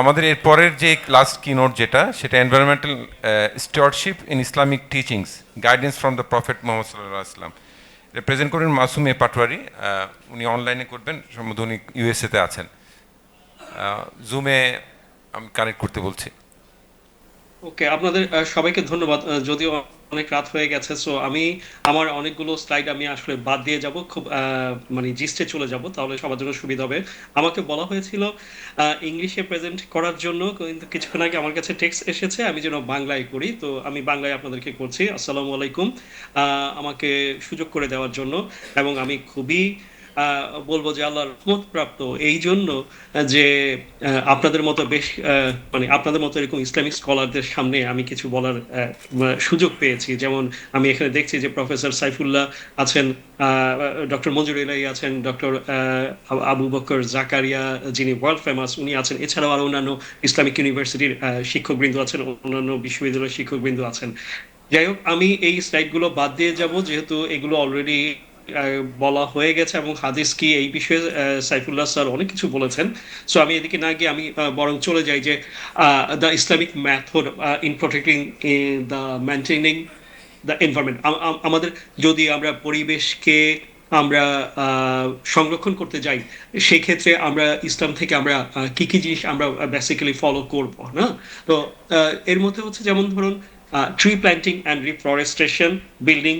আমাদের এর পরের যে লাস্ট কিনোট যেটা, সেটা environmental stewardship in Islamic teachings guidance from the prophet Muhammad সাল্লাহ আসলাম প্রেজেন্ট করবেন মাসুম এ পাটোয়ারি উনি অনলাইনে করবেন, সম্ভবত উনি ইউএসএতে আছেন। জুমে আমি কানেক্ট করতে বলছি। ওকে আপনাদের সবাইকে ধন্যবাদ। যদিও অনেক রাত হয়ে গেছে সো আমি আমার অনেকগুলো স্লাইড আমি আসলে বাদ দিয়ে যাব, খুব মানে জিস্টে চলে যাব, তাহলে সবার জন্য সুবিধা হবে। আমাকে বলা হয়েছিল ইংলিশে প্রেজেন্ট করার জন্য, কিন্তু কিছুক্ষণ আগে আমার কাছে টেক্সট এসেছে, আমি যেন বাংলায় করি, তো আমি বাংলায় আপনাদেরকে করছি। আসসালামু আলাইকুম আমাকে সুযোগ করে দেওয়ার জন্য, এবং আমি খুবই বলব যে আল্লাহর রহমত প্রাপ্ত। এই জন্য যে আপনাদের মতো বেশ মানে আপনাদের মতো এরকম ইসলামিক স্কলারদের সামনে আমি কিছু বলার সুযোগ পেয়েছি। যেমন আমি এখানে দেখছি যে প্রফেসর সাইফুল্লাহ আছেন ডক্টর মঞ্জুর ইলাই আছেন, ডক্টর আবু বকর জাকারিয়া, যিনি ওয়ার্ল্ড ফেমাস, উনি আছেন। এছাড়াও আরও অন্যান্য ইসলামিক ইউনিভার্সিটির শিক্ষকবৃন্দ আছেন, অন্যান্য বিশ্ববিদ্যালয়ের শিক্ষকবৃন্দ আছেন। যাই হোক, আমি এই স্লাইডগুলো বাদ দিয়ে যাব, যেহেতু এগুলো অলরেডি বলা হয়ে গেছে এবং হাদিস কি এই বিষয়ে সাইফুল্লাহ স্যার অনেক কিছু বলেছেন। সো আমি এদিকে না গিয়ে আমি বরং চলে যাই যে the Islamic method in protecting the maintaining the environment আমাদের যদি আমরা পরিবেশকে আমরা সংরক্ষণ করতে যাই, সেক্ষেত্রে আমরা ইসলাম থেকে আমরা কি কি জিনিস আমরা বেসিক্যালি ফলো করব, না? তো এর মধ্যে হচ্ছে যেমন ধরুন tree planting and reforestation building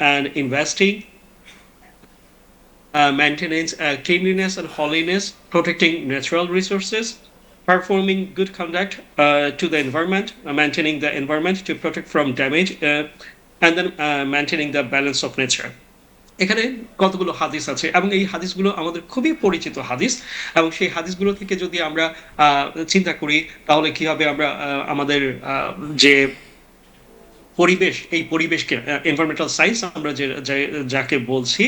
and investing uh, maintenance, uh, cleanliness and holiness, protecting natural resources, performing good conduct uh, to the environment, uh, maintaining the environment to protect from damage, uh, and then uh, maintaining the balance of nature. এখানে কতগুলো হাদিস আছে এবং এই হাদিসগুলো আমাদের খুবই পরিচিত হাদিস এবং সেই হাদিসগুলো থেকে যদি আমরা চিন্তা করি তাহলে কি হবে আমরা আমাদের যে পরিবেশ এই পরিবেশকে এনভায়রনমেন্টাল সায়েন্স আমরা যে- যাকে বলছি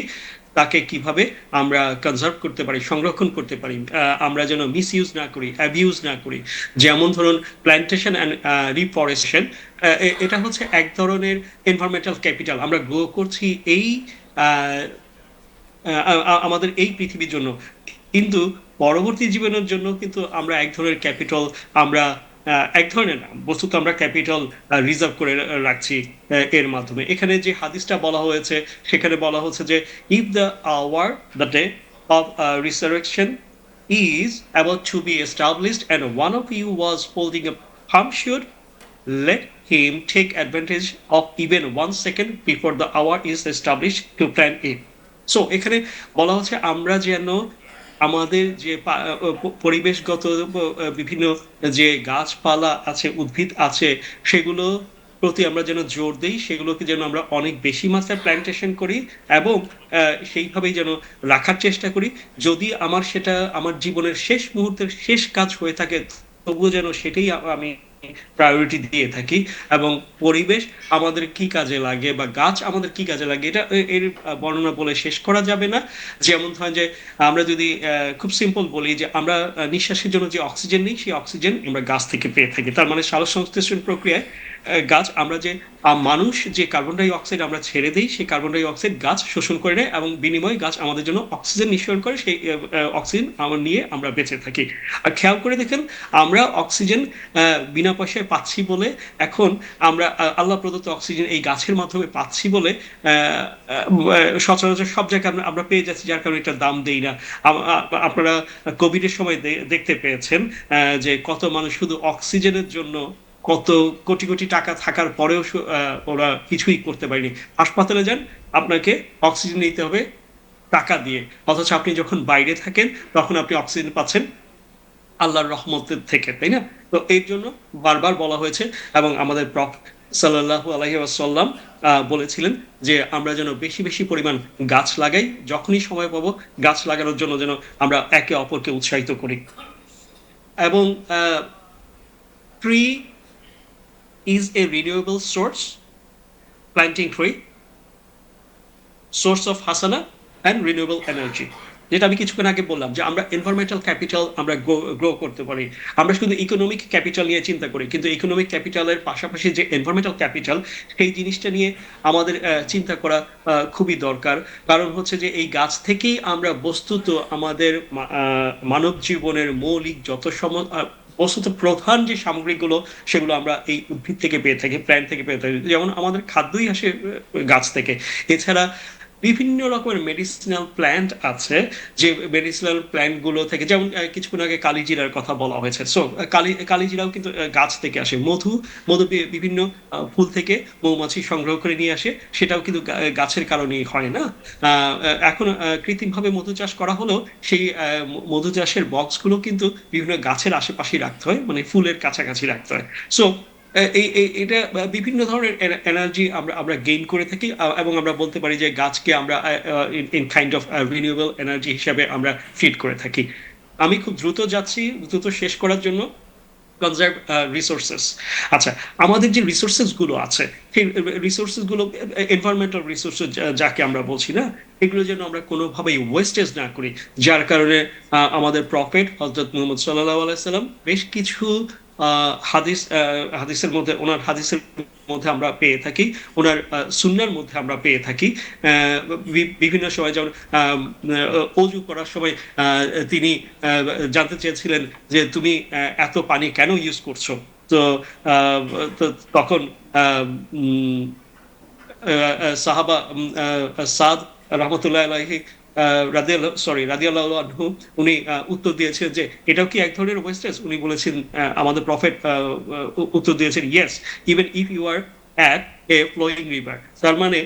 তাকে কীভাবে আমরা কনজার্ভ করতে পারি, সংরক্ষণ করতে পারি আমরা যেন মিস ইউজ না করি অ্যাবিউজ না করি। যেমন ধরুন প্ল্যান্টেশন অ্যান্ড রিফরেস্টেশন এটা হচ্ছে এক ধরনের এনভায়রনমেন্টাল ক্যাপিটাল আমরা গ্রো করছি এই আমাদের এই পৃথিবীর জন্য। কিন্তু পরবর্তী জীবনের জন্য কিন্তু আমরা এক ধরনের ক্যাপিটাল আমরা এক ধরনের না, বস্তুত আমরা ক্যাপিটাল রিজার্ভ করে রাখছি এর মাধ্যমে এখানে যে হাদিসটা বলা হয়েছে সেখানে বলা হচ্ছে যে if the hour the day of resurrection is about to be established and one of you was holding a palm shoot let him take advantage of even one second before the hour is established to plan it so এখানে বলা হচ্ছে আমরা যেন আমাদের যে পরিবেশগত বিভিন্ন যে গাছপালা আছে, উদ্ভিদ আছে, সেগুলো প্রতি আমরা যেন জোর দিই, সেগুলোকে যেন আমরা অনেক বেশি মাত্রায় প্ল্যান্টেশন করি এবং সেইভাবেই যেন রাখার চেষ্টা করি। যদি আমার সেটা, আমার জীবনের শেষ মুহূর্তের শেষ কাজ হয়ে থাকে, তবুও যেন সেটাই আমি প্রায়োরিটি দিয়ে থাকি এবং পরিবেশ আমাদের কি কাজে লাগে বা গাছ আমাদের কি কাজে লাগে, এটা এর বর্ণনা বলে শেষ করা যাবে না। যেমন ধরেন যে, আমরা যদি খুব সিম্পল বলি যে, আমরা নিঃশ্বাসের জন্য যে অক্সিজেন নিই, সেই অক্সিজেন আমরা গাছ থেকে পেয়ে থাকি। তার মানে সালসংশ্লেষণ প্রক্রিয়ায় গাছ আমরা যে মানুষ যে কার্বন ডাই অক্সাইড আমরা ছেড়ে দিই, সেই কার্বন ডাই অক্সাইড গাছ শোষণ করে নেয় এবং বিনিময়ে গাছ আমাদের জন্য অক্সিজেন নিঃসরণ করে, সেই অক্সিজেন আমরা নিয়ে আমরা বেঁচে থাকি। আর খেয়াল করে দেখেন, আমরা অক্সিজেন বিনা পয়সায় পাচ্ছি বলে এখন আমরা আল্লাহ প্রদত্ত অক্সিজেন এই গাছের মাধ্যমে পাচ্ছি বলে সচরাচর সব জায়গায় আমরা পেয়ে যাচ্ছি, যার কারণে এটার দাম দেই না। আপনারা কোভিডের সময় দেখতে পেয়েছেন যে কত মানুষ শুধু অক্সিজেনের জন্য কত কোটি কোটি টাকা থাকার পরেও ওরা কিছুই করতে পারেনি। হাসপাতালে যান আপনাকে অক্সিজেন নিতে হবে টাকা দিয়ে। অথচ আপনি যখন বাইরে থাকেন তখন আপনি অক্সিজেন পাচ্ছেন আল্লাহর রহমতের থেকে তাই না? তো এর জন্য বারবার বলা হয়েছে এবং আমাদের প্রফ সাল্লাল্লাহু আলাইহি ওয়াসাল্লাম আহ, বলেছিলেন যে আমরা যেন বেশি বেশি পরিমাণ গাছ লাগাই যখনই সময় পাবো গাছ লাগানোর জন্য যেন আমরা একে অপরকে উৎসাহিত করি। এবং tree is a renewable source planting tree source of হাসানা অ্যান্ড রিনিউয়েবল এনার্জি যেটা আমি কিছুক্ষণ আগে বললাম যে আমরা এনভায়রনমেন্টাল ক্যাপিটাল আমরা গ্রো করতে পারি। আমরা শুধু ইকোনমিক ক্যাপিটাল নিয়ে চিন্তা করি, কিন্তু ইকোনমিক ক্যাপিটালের পাশাপাশি যে এনভায়রনমেন্টাল ক্যাপিটাল সেই জিনিসটা নিয়ে আমাদের চিন্তা করা খুবই দরকার। কারণ হচ্ছে যে এই গাছ থেকেই আমরা বস্তুত আমাদের মানব জীবনের মৌলিক যত সম বস্তুত প্রধান যে সামগ্রীগুলো, সেগুলো আমরা এই উদ্ভিদ থেকে পেয়ে থাকি প্ল্যান্ট থেকে পেয়ে থাকি। যেমন আমাদের খাদ্যই আসে গাছ থেকে। এছাড়া বিভিন্ন রকমের মেডিসিনাল প্ল্যান্ট আছে, যে মেডিসিনাল প্ল্যান্টগুলো থেকে, যেমন কিছুক্ষণ আগে কালিজিরার কথা বলা হয়েছে। সো কালি, কালিজিরাও কিন্তু গাছ থেকে আসে। মধু মধু বিভিন্ন ফুল থেকে মৌমাছি সংগ্রহ করে নিয়ে আসে। সেটাও কিন্তু গাছের কারণেই হয় না। এখন কৃত্রিমভাবে মধু চাষ করা হলেও সেই মধু চাষের বক্সগুলো কিন্তু বিভিন্ন গাছের আশেপাশে রাখতে হয় মানে ফুলের কাছাকাছি রাখতে হয়। সো এটা বিভিন্ন ধরনের এনার্জি আমরা আমরা গেইন করে থাকি এবং আমরা বলতে পারি যে গাছকে আমরা in kind of renewable energy হিসাবে আমরা ফিট করে থাকি। আমি খুব দ্রুত যাচ্ছি, দ্রুত শেষ করার জন্য। কনজার্ভ রিসোর্সেস আচ্ছা আমাদের যে রিসোর্সেসগুলো আছে, সেই রিসোর্সেসগুলো এনভায়রনমেন্টাল রিসোর্সেস যাকে আমরা বলছি না, এগুলো যেন আমরা কোনোভাবেই ওয়েস্টেজ না করি। যার কারণে আমাদের প্রফেট হজরত মোহাম্মদ সাল্লাহ আলাইসাল্লাম বেশ কিছু হাদিস হাদিসের মধ্যে, ওনার হাদিসের মধ্যে আমরা পেয়ে থাকি, ওনার সুন্নার মধ্যে আমরা পেয়ে থাকি। বিভিন্ন সময় যেমন অজু করার সময় তিনি জানতে চেয়েছিলেন যে তুমি এত পানি কেন ইউজ করছ? তো তখন সাহাবা সাদ রহমতুল্লাহ রাদিয়াল সরি রাদিয়াল্লাহু আনহু উনি উত্তর দিয়েছেন যে এটাও কি এক ধরনের ওয়েস্টেজ উনি বলেছেন আমাদের প্রফেট উত্তর দিয়েছেন yes even if you are at a flowing river তার মানে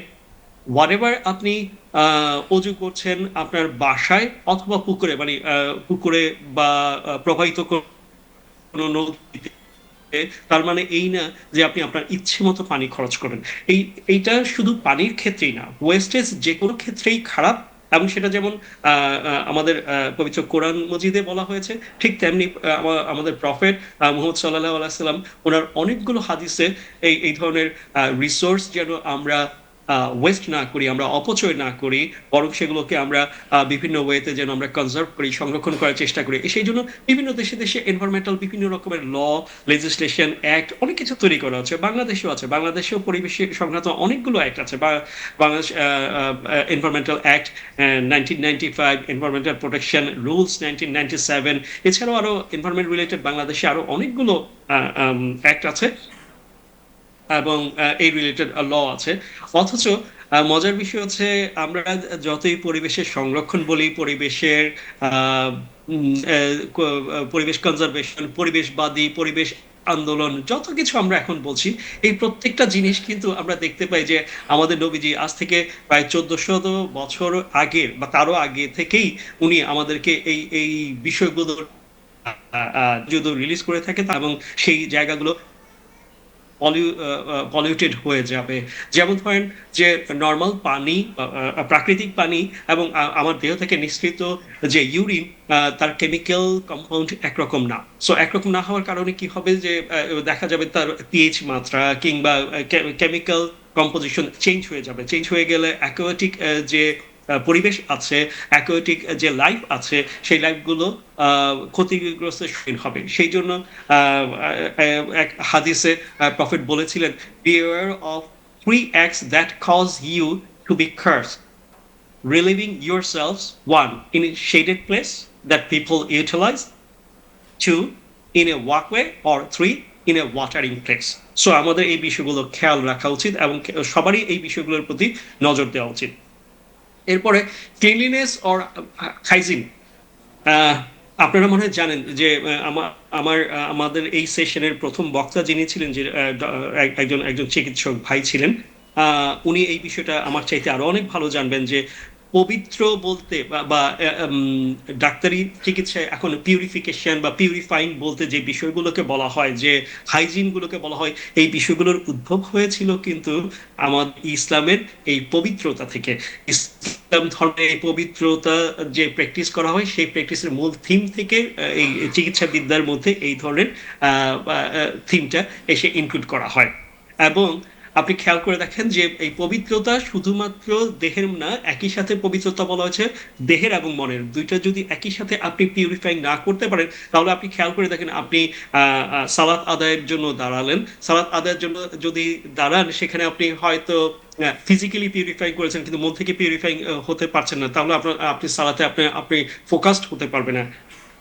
হোয়াটএভার আপনি আহ, অজু করছেন আপনার বাসায় অথবা পুকুরে মানে পুকুরে বা প্রবাহিত কোনো নদীতে তার মানে এই না যে আপনি আপনার ইচ্ছে মতো পানি খরচ করেন। এই এইটা শুধু পানির ক্ষেত্রেই না ওয়েস্টেজ যে কোনো ক্ষেত্রেই খারাপ এবং সেটা যেমন আমাদের পবিত্র কোরআন মজিদে বলা হয়েছে, ঠিক তেমনি আমাদের প্রফেট মোহাম্মদ সাল্লাহ আলাইসাল্লাম ওনার অনেকগুলো হাদিসে এই এই ধরনের রিসোর্স যেন আমরা ওয়েস্ট না করি, আমরা অপচয় না করি, বরং সেগুলোকে আমরা বিভিন্ন ওয়েতে যেন আমরা কনজার্ভ করি, সংরক্ষণ করার চেষ্টা করি। সেই জন্য বিভিন্ন দেশে দেশে এনভায়রনমেন্টাল বিভিন্ন রকমের ল লেজিসলেশন অ্যাক্ট অনেক কিছু তৈরি করা হচ্ছে বাংলাদেশেও আছে। বাংলাদেশেও পরিবেশ সংক্রান্ত অনেকগুলো অ্যাক্ট আছে। বা Bangladesh environmental act nineteen ninety five environmental protection rules nineteen ninety seven এছাড়াও আরও এনভায়রনমেন্ট রিলেটেড বাংলাদেশে আরও অনেকগুলো অ্যাক্ট আছে। এবং এই রিলেটেড ল আছে। অথচ মজার বিষয় হচ্ছে, আমরা যতই পরিবেশের সংরক্ষণ বলি, পরিবেশের পরিবেশ কনজারভেশন পরিবেশবাদী, পরিবেশ আন্দোলন, যত কিছু আমরা এখন বলছি, এই প্রত্যেকটা জিনিস কিন্তু আমরা দেখতে পাই যে, আমাদের নবীজি আজ থেকে প্রায় চোদ্দশো বছর আগের বা তারও আগে থেকেই উনি আমাদেরকে এই এই বিষয়গুলো যদি রিলিজ করে থাকে এবং সেই জায়গাগুলো পলিউটেড হয়ে যাবে। যেমন ধরেন যে নর্মাল পানি প্রাকৃতিক পানি এবং আমার দেহ থেকে নিঃসৃত যে ইউরিন তার কেমিক্যাল কম্পাউন্ড একরকম না। সো একরকম না হওয়ার কারণে কি হবে যে দেখা যাবে তার পিএইচ মাত্রা কিংবা কেমিক্যাল কম্পোজিশন চেঞ্জ হয়ে যাবে। চেঞ্জ হয়ে গেলে অ্যাকোয়াটিক যে পরিবেশ আছে অ্যাকোয়াটিক যে লাইফ আছে, সেই লাইফগুলো ক্ষতিগ্রস্তের সম্মুখীন হবে। সেই জন্য এক হাদিসে প্রফিট বলেছিলেন beware of three acts that cause you to be curse relieving yourselves, one, in a shaded place that people utilize, two, in a walkway, or three, in a watering place. So আমাদের এই বিষয়গুলো খেয়াল রাখা উচিত এবং সবারই এই বিষয়গুলোর প্রতি নজর দেওয়া উচিত। এরপরে ক্লিনলিনেস অর হাইজিন আপনারা মনে হয় জানেন যে আমার আমার আমাদের এই সেশনের প্রথম বক্তা যিনি ছিলেন, যে একজন একজন চিকিৎসক ভাই ছিলেন উনি এই বিষয়টা আমার চাইতে আরও অনেক ভালো জানবেন যে পবিত্র বলতে বা- ডাক্তারি চিকিৎসায় এখন পিউরিফিকেশন বা পিউরিফাইং বলতে যে বিষয়গুলোকে বলা হয়, যে হাইজিনগুলোকে বলা হয়, এই বিষয়গুলোর উদ্ভব হয়েছিল কিন্তু আমাদের ইসলামের এই পবিত্রতা থেকে। ইসলাম ধর্মের এই পবিত্রতা যে প্র্যাকটিস করা হয়, সেই প্র্যাকটিসের মূল থিম থেকে এই চিকিৎসাবিদ্যার মধ্যে এই ধরনের থিমটা এসে ইনক্লুড করা হয়। এবং আপনি খেয়াল করে দেখেন যে এই পবিত্রতা শুধুমাত্র দেহের না, একই সাথে পবিত্রতা বলা হয়েছে দেহের এবং মনের। দুইটা যদি একই সাথে আপনি পিউরিফাইং না করতে পারেন, তাহলে আপনি খেয়াল করে দেখেন আপনি সালাত আদায়ের জন্য দাঁড়ালেন। সালাত আদায়ের জন্য যদি দাঁড়ান, সেখানে আপনি হয়তো ফিজিক্যালি পিউরিফাই করেছেন, কিন্তু মন থেকে পিউরিফাই হতে পারছেন না। তাহলে আপনার, আপনি সালাতে আপনি আপনি ফোকাসড হতে পারবেন না।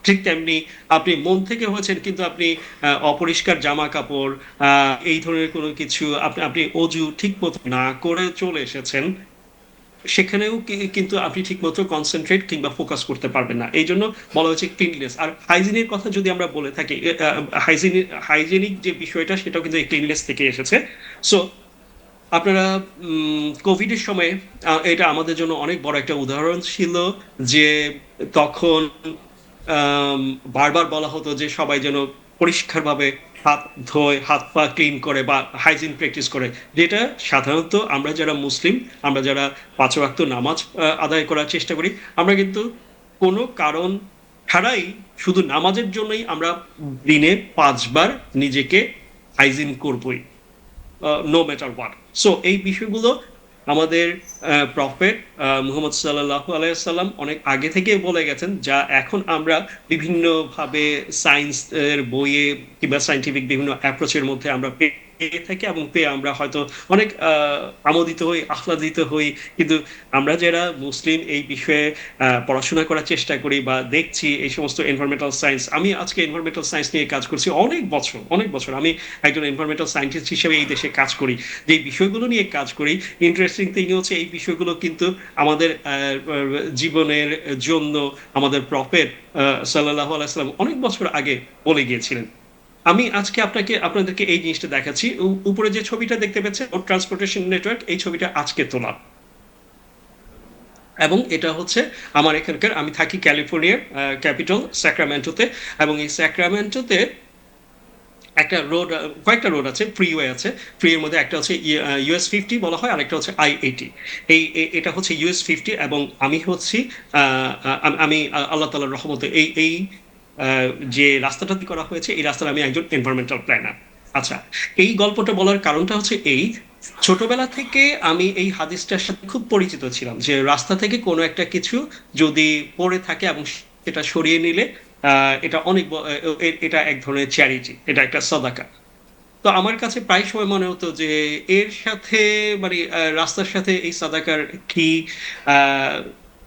ঠিক তেমনি আপনি মন থেকে হয়েছেন কিন্তু আপনি অপরিষ্কার জামা কাপড় এই ধরনের কোনো কিছু আপনি আপনি অজু ঠিক মতো না করে চলে এসেছেন, সেখানেও কিন্তু আপনি ঠিকমতো কনসেন্ট্রেট কিংবা ফোকাস করতে পারবেন না। এই জন্য বলা হচ্ছে ক্লিননেস আর হাইজিনের কথা যদি আমরা বলে থাকি হাইজিন হাইজেনিক যে বিষয়টা সেটাও কিন্তু এই ক্লিননেস থেকে এসেছে। সো আপনারা কোভিডের সময় এটা আমাদের জন্য অনেক বড় একটা উদাহরণ ছিল যে তখন বারবার বলা হতো যে সবাই যেন পরিষ্কারভাবে হাত ধোয়, হাত পা ক্লিন করে বা হাইজিন প্র্যাকটিস করে। যেটা সাধারণত আমরা যারা মুসলিম, আমরা যারা পাঁচ ওয়াক্ত নামাজ আদায় করার চেষ্টা করি, আমরা কিন্তু কোনো কারণ ছাড়াই শুধু নামাজের জন্যই আমরা দিনে পাঁচবার নিজেকে হাইজিন করবই নো ম্যাটার ওয়াট সো এই বিষয়গুলো আমাদের প্রফেট মুহাম্মদ সাল্লাহ আলাইসাল্লাম অনেক আগে থেকে বলে গেছেন যা এখন আমরা বিভিন্নভাবে সায়েন্স এর বইয়ে কিংবা সাইন্টিফিক বিভিন্ন অ্যাপ্রোচের মধ্যে আমরা পেয়ে থাকি এবং পেয়ে আমরা হয়তো অনেক আমোদিত হই, আহ্লাদিত হই। কিন্তু আমরা যারা মুসলিম এই বিষয়ে পড়াশোনা করার চেষ্টা করি বা দেখছি এই সমস্ত এনভায়রনমেন্টাল সায়েন্স আমি আজকে এনভায়রনমেন্টাল সায়েন্স নিয়ে কাজ করছি অনেক বছর অনেক বছর। আমি একজন এনভায়রনমেন্টাল সায়েন্টিস্ট হিসেবে এই দেশে কাজ করি, যে বিষয়গুলো নিয়ে কাজ করি। ইন্টারেস্টিং থিং হচ্ছে এই বিষয়গুলো কিন্তু আমাদের জীবনের জন্য আমাদের প্রফেট সাল্লাহ আলাইসাল্লাম অনেক বছর আগে বলে গিয়েছিলেন। আমি আজকে আপনাকে, আপনাদেরকে এই জিনিসটা দেখাচ্ছি। উপরে যে ছবিটা দেখতে পাচ্ছেন রোড ট্রান্সপোর্টেশন নেটওয়ার্ক এই ছবিটা আজকে তোলা। এবং এটা হচ্ছে আমার এখানকার, আমি থাকি ক্যালিফোর্নিয়ার ক্যাপিটাল, স্যাক্রামেন্টোতে। এবং এই স্যাক্রামেন্টোতে একটা রোড কয়েকটা রোড আছে, ফ্রিওয়ে আছে। ফ্রির মধ্যে একটা হচ্ছে ইউএস ফিফটি বলা হয়, আরেকটা হচ্ছে আই এইটি এই এটা হচ্ছে ইউএস ফিফটি এবং আমি হচ্ছি আমি আল্লাহ তালার রহমতে এই এই যে রাস্তাটা করা হয়েছে, এই রাস্তার আমি একজন এনভায়রনমেন্টাল প্ল্যানার আচ্ছা এই গল্পটা বলার কারণটা হচ্ছে এই, ছোটবেলা থেকে আমি এই হাদিসটার সাথে খুব পরিচিত ছিলাম যে রাস্তা থেকে কোনো একটা কিছু যদি পড়ে থাকে এবং সেটা সরিয়ে নিলে এটা অনেক এটা এক ধরনের চ্যারিটি এটা একটা সদাকা। তো আমার কাছে প্রায় সময় মনে হতো যে এর সাথে মানে রাস্তার সাথে এই সাদাকার কি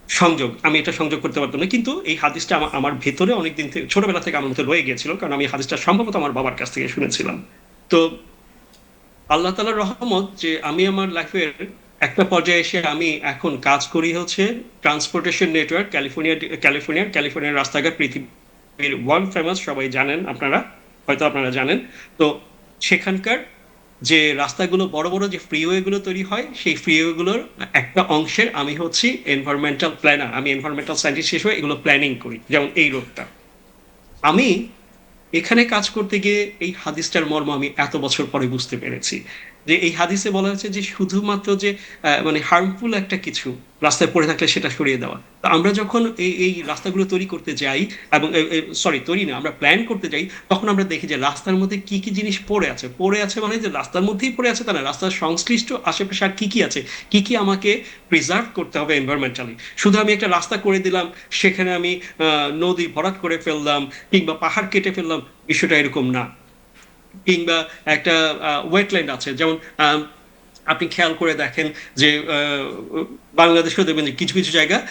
সংযোগ, আমি এটা সংযোগ করতে পারতাম না। কিন্তু এই হাদিসটা আমার ভেতরে অনেকদিন থেকে ছোটবেলা থেকে আমার মধ্যে রয়ে গিয়েছিল, কারণ আমি হাদিসটা সম্ভবত আমার বাবার কাছ থেকে শুনেছিলাম। তো আল্লাহ তালার রহমত যে আমি আমার লাইফের একটা পর্যায়ে এসে আমি এখন কাজ করি হচ্ছে ট্রান্সপোর্টেশন নেটওয়ার্ক ক্যালিফোর্নিয়া ক্যালিফোর্নিয়ার ক্যালিফোর্নিয়ার রাস্তাঘাট পৃথিবীর ওয়ার্ল্ড ফেমাস সবাই জানেন, আপনারা, হয়তো আপনারা জানেন। তো সেখানকার যে রাস্তাগুলো, বড় বড় যে ফ্রিওয়েগুলো তৈরি হয়, সেই ফ্রিওয়েগুলোর একটা অংশের আমি হচ্ছি এনভায়রনমেন্টাল প্ল্যানার আমি এনভায়রনমেন্টাল সায়েন্টিস্ট হিসেবে এগুলো প্ল্যানিং করি, যেমন এই রোডটা আমি এখানে কাজ করতে গিয়ে এই হাদিসটার মর্ম আমি এত বছর পরে বুঝতে পেরেছি। যে এই হাদিসে বলা হয়েছে যে শুধুমাত্র যে মানে হার্মফুল একটা কিছু রাস্তায় পড়ে থাকলে সেটা সরিয়ে দেওয়া। তো আমরা যখন এই এই রাস্তাগুলো তৈরি করতে যাই এবং সরি তৈরি না, আমরা প্ল্যান করতে যাই, তখন আমরা দেখি যে রাস্তার মধ্যে কি কি জিনিস পড়ে আছে। পড়ে আছে মানে যে রাস্তার মধ্যেই পড়ে আছে তা না, রাস্তার সংশ্লিষ্ট আশেপাশে আর কি কি আছে? কি কি আমাকে প্রিজার্ভ করতে হবে এনভায়রনমেন্টালি শুধু আমি একটা রাস্তা করে দিলাম, সেখানে আমি নদী ভরাট করে ফেললাম কিংবা পাহাড় কেটে ফেললাম, বিষয়টা এরকম না। কিংবা একটা ওয়েটল্যান্ড আছে। যেমন আপনি খেয়াল করে দেখেন যে বাংলাদেশেও দেখবেন যে কিছু কিছু জায়গা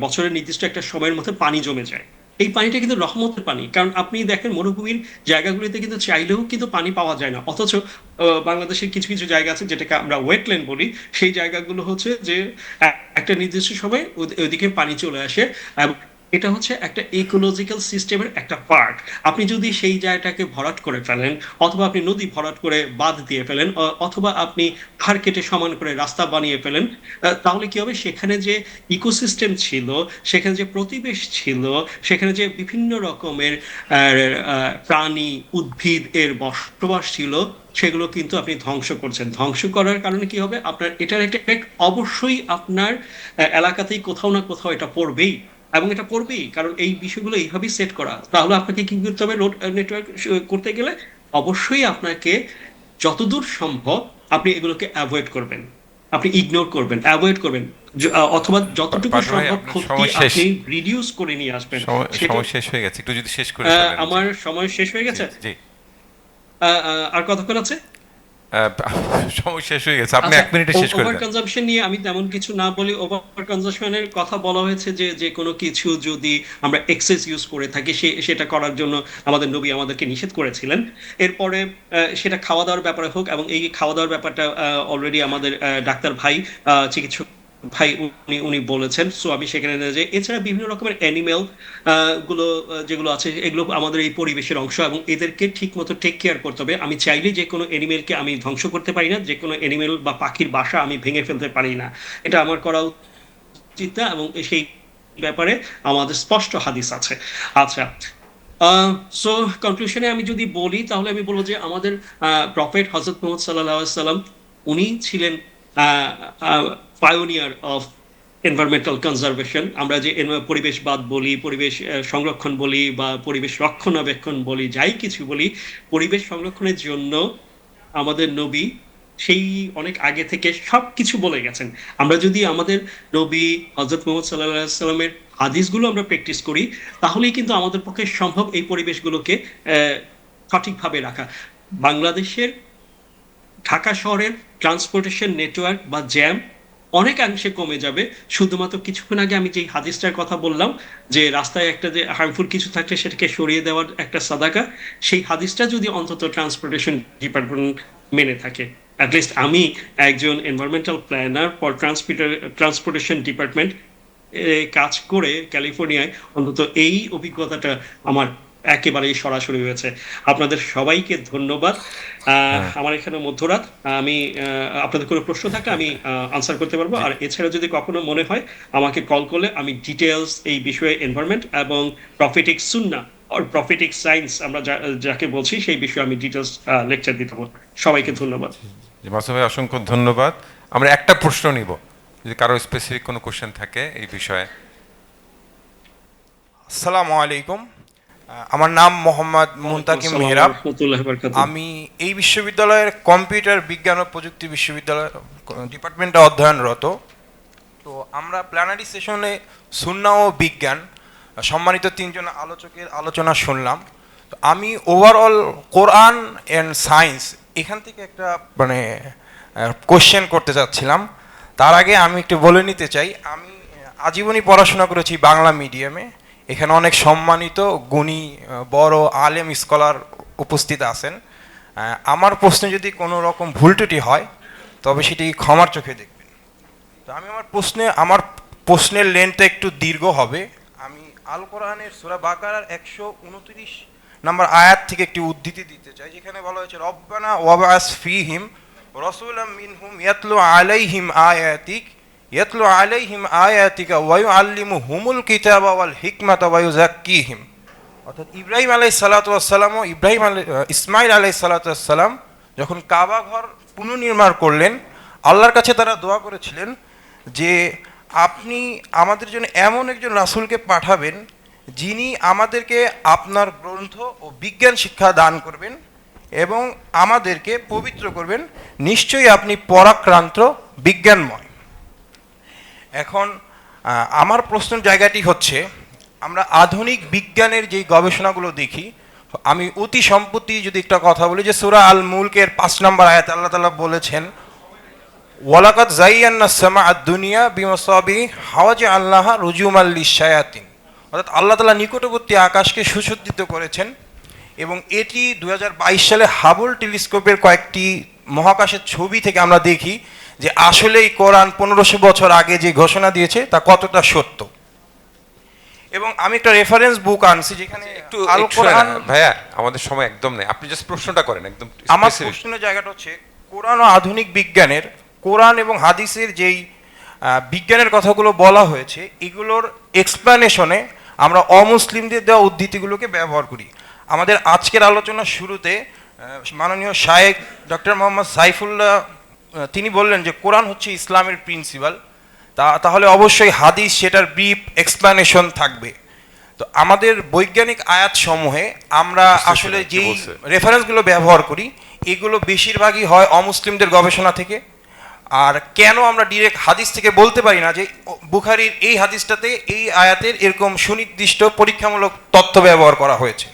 বছরের নির্দিষ্ট একটা সময়ের মধ্যে পানি জমে যায়। এই পানিটা কিন্তু রহমতের পানি। কারণ আপনি দেখেন মরুভূমির জায়গাগুলিতে কিন্তু চাইলেও কিন্তু পানি পাওয়া যায় না। অথচ বাংলাদেশের কিছু কিছু জায়গা আছে যেটাকে আমরা ওয়েটল্যান্ড বলি। সেই জায়গাগুলো হচ্ছে যে, একটা নির্দিষ্ট সময় ওদ- ওদিকে পানি চলে আসে এবং এটা হচ্ছে একটা ইকোলজিক্যাল সিস্টেমের একটা পার্ট আপনি যদি সেই জায়গাটাকে ভরাট করে ফেলেন, অথবা আপনি নদী ভরাট করে বাঁধ দিয়ে ফেলেন অথবা আপনি পাহাড় কেটে সমান করে রাস্তা বানিয়ে ফেলেন তাহলে কি হবে? সেখানে যে ইকোসিস্টেম ছিল, সেখানে যে প্রতিবেশ ছিল, সেখানে যে বিভিন্ন রকমের প্রাণী উদ্ভিদ এর বসবাস ছিল, সেগুলো কিন্তু আপনি ধ্বংস করছেন। ধ্বংস করার কারণে কি হবে? আপনার এটার একটা অবশ্যই আপনার এলাকাতেই কোথাও না কোথাও এটা পড়বেই। এবং এটা পড়বেই কারণ এই বিষয়গুলো এইভাবেই সেট করা। তাহলে আপনাকে কি করতে হবে রোড নেটওয়ার্ক করতে গেলে? অবশ্যই আপনাকে যতদূর সম্ভব আপনি এগুলোকে অ্যাভয়েড করবেন। আপনি ইগনোর করবেন অ্যাভয়েড করবেন। অথবা যতটুকু সম্ভব ক্ষতি। আপনি রিডিউস করে নিয়ে আসবেন। সময় শেষ হয়ে গেছে একটু যদি শেষ করে আমার সময় শেষ হয়ে গেছে? আর কতক্ষণ আছে? সময় শেষ হয়ে গেছে। আপনি এক মিনিটে শেষ করে ওভার কনজাম্পশন নিয়ে আমি তেমন কিছু না বলি ওভার কনজাম্পশনের কথা বলা হয়েছে যে যে কোনো কিছু যদি আমরা এক্সেস ইউজ করে থাকি সে সেটা করার জন্য আমাদের নবী আমাদেরকে নিষেধ করেছিলেন। এরপরে সেটা খাওয়া দাওয়ার ব্যাপারে হোক এবং এই খাওয়া দাওয়ার ব্যাপারটা অলরেডি আমাদের ডাক্তার ভাই আহ, চিকিৎসক ভাই, উনি উনি বলেছেন। সো আমি সেখানে যে, এছাড়া বিভিন্ন রকমের অ্যানিমেলগুলো, যেগুলো আছে, এগুলো আমাদের এই পরিবেশের অংশ এবং এদেরকে ঠিক মতো টেক কেয়ার করতে হবে। আমি চাইলে যে কোনো অ্যানিমেলকে আমি ধ্বংস করতে পারি না, যে কোনো অ্যানিমেল বা পাখির বাসা আমি ভেঙে ফেলতে পারি না। এটা আমার করা উচিত না এবং সেই ব্যাপারে আমাদের স্পষ্ট হাদিস আছে। আচ্ছা সো কনক্লুশনে আমি যদি বলি, তাহলে আমি বলব যে, আমাদের প্রফেট হজরত মোহাম্মদ সাল্লাহ সাল্লাম উনি ছিলেন পায়োনিয়ার অফ এনভায়রনমেন্টাল কনজারভেশন আমরা যে পরিবেশবাদ বলি, পরিবেশ সংরক্ষণ বলি বা পরিবেশ রক্ষণাবেক্ষণ বলি, যাই কিছু বলি, পরিবেশ সংরক্ষণের জন্য আমাদের নবী সেই অনেক আগে থেকে সব কিছু বলে গেছেন। আমরা যদি আমাদের নবী হজরত মোহাম্মদ সাল্লাহ সাল্লামের হাদিসগুলো আমরা প্র্যাকটিস করি, তাহলেই কিন্তু আমাদের পক্ষে সম্ভব এই পরিবেশগুলোকে সঠিকভাবে রাখা। বাংলাদেশের ঢাকা শহরের ট্রান্সপোর্টেশন নেটওয়ার্ক বা জ্যাম অনেকাংশে কমে যাবে। শুধুমাত্র কিছুক্ষণ আগে আমি যেই হাদিসটার কথা বললাম, যে রাস্তায় একটা যে হার্মফুল কিছু থাকলে সেটাকে সরিয়ে দেওয়ার একটা সাদাকা, সেই হাদিসটা যদি অন্তত ট্রান্সপোর্টেশন ডিপার্টমেন্ট মেনে থাকে। অ্যাটলিস্ট আমি একজন এনভায়রনমেন্টাল প্ল্যানার ফর ট্রান্সপিটার ট্রান্সপোর্টেশন ডিপার্টমেন্ট কাজ করে ক্যালিফোর্নিয়ায় অন্তত এই অভিজ্ঞতাটা আমার একেবারেই সরাসরি হয়েছে আপনাদের সবাইকে ধন্যবাদ। আহ, আমার এখানে মধ্যরাত। আমি আপনাদের কোনো প্রশ্ন থাকলে আমি আনসার করতে পারব। আর এছাড়া যদি কখনো মনে হয় আমাকে কল করলে আমি ডিটেলস এই বিষয়ে এনভায়রনমেন্ট এবং প্রফিটিক সুন্না আর প্রফিটিক সায়েন্স আমরা যাকে বলছি সেই বিষয়ে আমি ডিটেলস লেকচার দিতে পারব সবাইকে ধন্যবাদ। মাসুম ভাই অসংখ্য ধন্যবাদ। আমরা একটা প্রশ্ন নিব যদি কারও স্পেসিফিক কোনো কোশ্চেন থাকে এই বিষয়ে। আসসালামু আলাইকুম। আমার নাম মোহাম্মদ মুন্তাকিম মেহরাব। আমি এই বিশ্ববিদ্যালয়ের কম্পিউটার বিজ্ঞান ও প্রযুক্তি বিশ্ববিদ্যালয় ডিপার্টমেন্টে অধ্যয়নরত। তো আমরা প্ল্যানারি সেশনে সুন্না ও বিজ্ঞান সম্মানিত তিনজন আলোচকের আলোচনা শুনলাম। তো আমি ওভারঅল কোরআন অ্যান্ড সায়েন্স এখান থেকে একটা মানে কোশ্চেন করতে চাচ্ছিলাম। তার আগে আমি একটু বলে নিতে চাই আমি আজীবনই পড়াশোনা করেছি বাংলা মিডিয়ামে এখানে অনেক সম্মানিত, গুণী বড় আলেম স্কলার উপস্থিত আছেন। আমার প্রশ্নে যদি কোনো রকম ভুল হয়, তবে সেটি ক্ষমার চোখে দেখবেন। তো আমি আমার প্রশ্নে, আমার প্রশ্নের লেনটা একটু দীর্ঘ হবে। আমি আল কোরআনের সুরা বাকারার একশো উনত্রিশ নাম্বার আয়াত থেকে একটি উদ্ধৃতি দিতে চাই, যেখানে বলা হয়েছে, রব্বানা ওয়াবাস ফিহিম রসুলাম মিনহুম ইয়াতলু আলাইহিম আয়াতিক ইয়াতলু আলাইহিম আয়াতিকা ওয়ায়ু আল্লিমু হুমুল কিতাবা ওয়াল হিকমাতা ওয়ায়ু জাক্কিহিম অর্থাৎ ইব্রাহিম আলাই সালাতাম ও ইব্রাহিম আলাই ইসমাইল আলাই সালাতাম যখন কাবা ঘর পুনর্নির্মাণ করলেন, আল্লাহর কাছে তারা দোয়া করেছিলেন যে আপনি আমাদের জন্য এমন একজন রাসূলকে পাঠাবেন যিনি আমাদেরকে আপনার গ্রন্থ ও বিজ্ঞান শিক্ষা দান করবেন এবং আমাদেরকে পবিত্র করবেন। নিশ্চয়ই আপনি পরাক্রান্ত বিজ্ঞানময়। এখন আমার প্রশ্নের জায়গাটি হচ্ছে, আমরা আধুনিক বিজ্ঞানের যেই গবেষণাগুলো দেখি, আমি অতি সম্প্রতি যদি একটা কথা বলি যে সুরা আল মুলকের পাঁচ নম্বর আয়াত আল্লাহ তালা বলেছেন ওয়ালাকাত জাইয়ান্না সামা আদ দুনিয়া বিমসাবি হাওয়াজ আল্লাহ রুজুম শায়াতিন অর্থাৎ আল্লাহ তালা নিকটবর্তী আকাশকে সুসজ্জিত করেছেন এবং এটি দু হাজার বাইশ সালে হাবল টেলিস্কোপের কয়েকটি মহাকাশের ছবি থেকে আমরা দেখি যে আসলেই কোরআন পনেরোশো বছর আগে যে ঘোষণা দিয়েছে তা কতটা সত্য? এবং আমি একটা রেফারেন্স বুক আনছি যেখানে একটু আল কোরআন ভাইয়া আমাদের সময় একদম নেই। আপনি জাস্ট প্রশ্নটা করেন একদম আমার। প্রশ্নের জায়গাটা হচ্ছে কোরআন ও আধুনিক বিজ্ঞানের কোরআন এবং হাদিসের যেই বিজ্ঞানের কথাগুলো বলা হয়েছে এগুলোর এক্সপ্লানেশনে আমরা অমুসলিমদের দেওয়া উদ্ধৃতিগুলোকে ব্যবহার করি। আমাদের আজকের আলোচনার শুরুতে মাননীয় শায়েক ডক্টর মোহাম্মদ সাইফুল্লাহ তিনি বললেন যে কোরআন হচ্ছে ইসলামের প্রিন্সিপাল তা তাহলে অবশ্যই হাদিস সেটার ব্রিফ এক্সপ্লানেশন থাকবে। তো আমাদের বৈজ্ঞানিক আয়াত সমূহে আমরা আসলে যেই রেফারেন্সগুলো ব্যবহার করি এগুলো বেশিরভাগই হয় অমুসলিমদের গবেষণা থেকে। আর কেন আমরা ডিরেক্ট হাদিস থেকে বলতে পারি না যে বুখারির এই হাদিসটাতে এই আয়াতের এরকম সুনির্দিষ্ট পরীক্ষামূলক তথ্য ব্যবহার করা হয়েছে?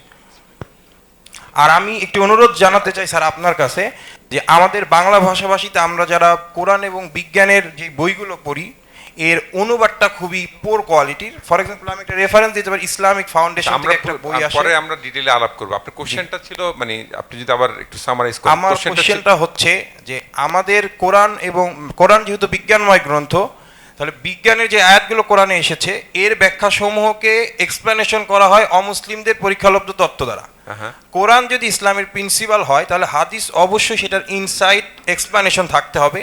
আর আমি একটি অনুরোধ জানাতে চাই স্যার আপনার কাছে যে আমাদের বাংলা ভাষাভাষীতে আমরা যারা কোরআন এবং বিজ্ঞানের যে বইগুলো পড়ি এর অনুবাদটা খুবই পোর কোয়ালিটির ফর এক্সাম্পল আমি একটা রেফারেন্স দিতে পারি ইসলামিক ফাউন্ডেশন আমরা থেকে একটা বই আসে। পরে আমরা ডিটেইলে আলাপ করব। আপনার কোশ্চেনটা ছিল মানে আপনি যদি আবার একটু সামারাইজ করেন আমার কোশ্চেনটা হচ্ছে যে আমাদের কোরআন এবং কোরআন যেহেতু বিজ্ঞানময় গ্রন্থ তাহলে বিজ্ঞানের যে আয়াতগুলো কোরআনে এসেছে এর ব্যাখ্যা সমূহকে এক্সপ্লেনেশন করা হয় অমুসলিমদের পরীক্ষালব্ধ তত্ত্ব দ্বারা। কোরআন যদি ইসলামের প্রিন্সিপাল হয় তাহলে হাদিস অবশ্যই সেটার ইনসাইট এক্সপ্লেনেশন থাকতে হবে।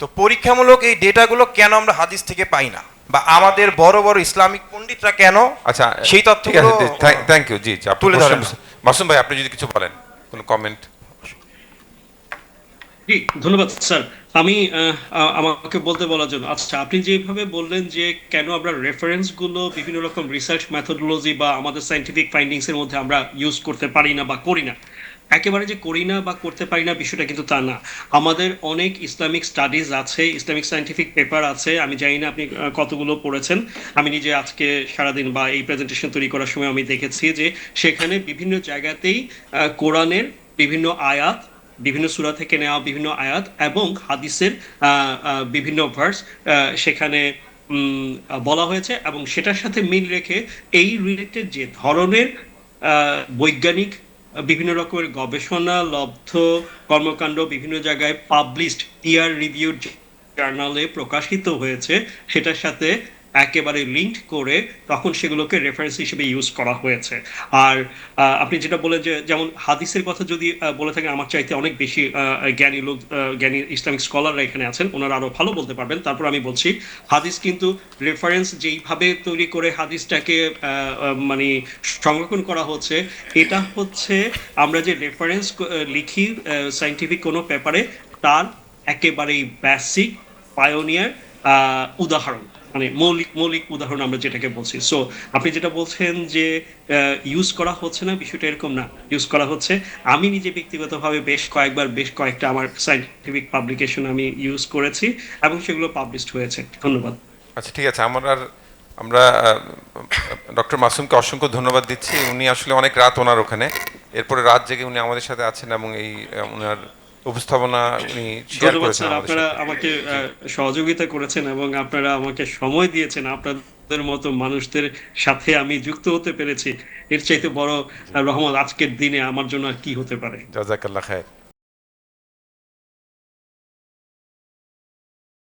তো পরীক্ষামূলক এই ডেটাগুলো কেন আমরা হাদিস থেকে পাই না? বা আমাদের বড় বড় ইসলামিক পণ্ডিতরা কেন আচ্ছা সেই আছে থ্যাংক ইউ জি তুলে ধরেন। মাসুম ভাই আপনি যদি কিছু বলেন কোনো কমেন্ট জি, ধন্যবাদ, স্যার। আমি আমাকে বলতে বলার জন্য। আচ্ছা আপনি যেভাবে বললেন যে কেন আমরা রেফারেন্সগুলো, বিভিন্ন রকম রিসার্চ মেথোডোলজি বা আমাদের সাইন্টিফিক ফাইন্ডিংস এর মধ্যে আমরা ইউজ করতে পারি না বা করি না, একেবারে যে করি না বা করতে পারি না বিষয়টা কিন্তু তা না। আমাদের অনেক ইসলামিক স্টাডিজ আছে, ইসলামিক সাইন্টিফিক পেপার আছে, আমি জানি না আপনি কতগুলো পড়েছেন। আমি নিজে আজকে সারাদিন বা এই প্রেজেন্টেশন তৈরি করার সময় আমি দেখেছি যে সেখানে বিভিন্ন জায়গাতেই কোরআনের বিভিন্ন আয়াত বিভিন্ন সুরা থেকে নেওয়া বিভিন্ন আয়াত এবং হাদিসের বিভিন্ন ভার্স সেখানে বলা হয়েছে এবং সেটার সাথে মিল রেখে এই রিলেটেড যে ধরনের বৈজ্ঞানিক, বিভিন্ন রকমের গবেষণা, লব্ধ কর্মকাণ্ড, বিভিন্ন জায়গায় পাবলিশড পিয়ার রিভিউড জার্নালে প্রকাশিত হয়েছে, সেটার সাথে একেবারে লিঙ্ক করে তখন সেগুলোকে রেফারেন্স হিসেবে ইউজ করা হয়েছে। আর আপনি যেটা বলেন যে, যেমন হাদিসের কথা যদি বলে থাকেন, আমার চাইতে অনেক বেশি জ্ঞানী লোক জ্ঞানী ইসলামিক স্কলাররা এখানে আছেন, ওনারা আরও ভালো বলতে পারবেন। তারপর আমি বলছি, হাদিস কিন্তু রেফারেন্স যেইভাবে তৈরি করে হাদিসটাকে মানে সংরক্ষণ করা হচ্ছে, এটা হচ্ছে আমরা যে রেফারেন্স লিখি সাইন্টিফিক কোনো পেপারে তার একেবারেই বেসিক পায়োনিয়ার উদাহরণ। মানে মৌলিক মৌলিক উদাহরণ আমরা যেটাকে বলছি। সো আপনি যেটা বলছেন যে ইউজ করা হচ্ছে না, বিষয়টা এরকম না। ইউজ করা হচ্ছে, আমি নিজে ব্যক্তিগতভাবে বেশ কয়েকবার, বেশ কয়েকটা আমার সাইন্টিফিক পাবলিকেশন আমি ইউজ করেছি এবং সেগুলো পাবলিশড হয়েছে। ধন্যবাদ। আচ্ছা ঠিক আছে। আমার আর আমরা ডক্টর মাসুমকে অসংখ্য ধন্যবাদ দিচ্ছি। উনি আসলে অনেক রাত ওনার ওখানে। এরপরে রাত জেগে উনি আমাদের সাথে আছেন এবং এই ওনার উপস্থাপনা উনি শেয়ার করেছেন আপনারা আমাকে সহযোগিতা করেছেন এবং আপনারা আমাকে সময় দিয়েছেন। আপনাদের মতো মানুষদের সাথে আমি যুক্ত হতে পেরেছি। এর চাইতে বড় রহমত আজকের দিনে আমার জন্য আর কি হতে পারে? জাজাকাল্লাহ খায়ের।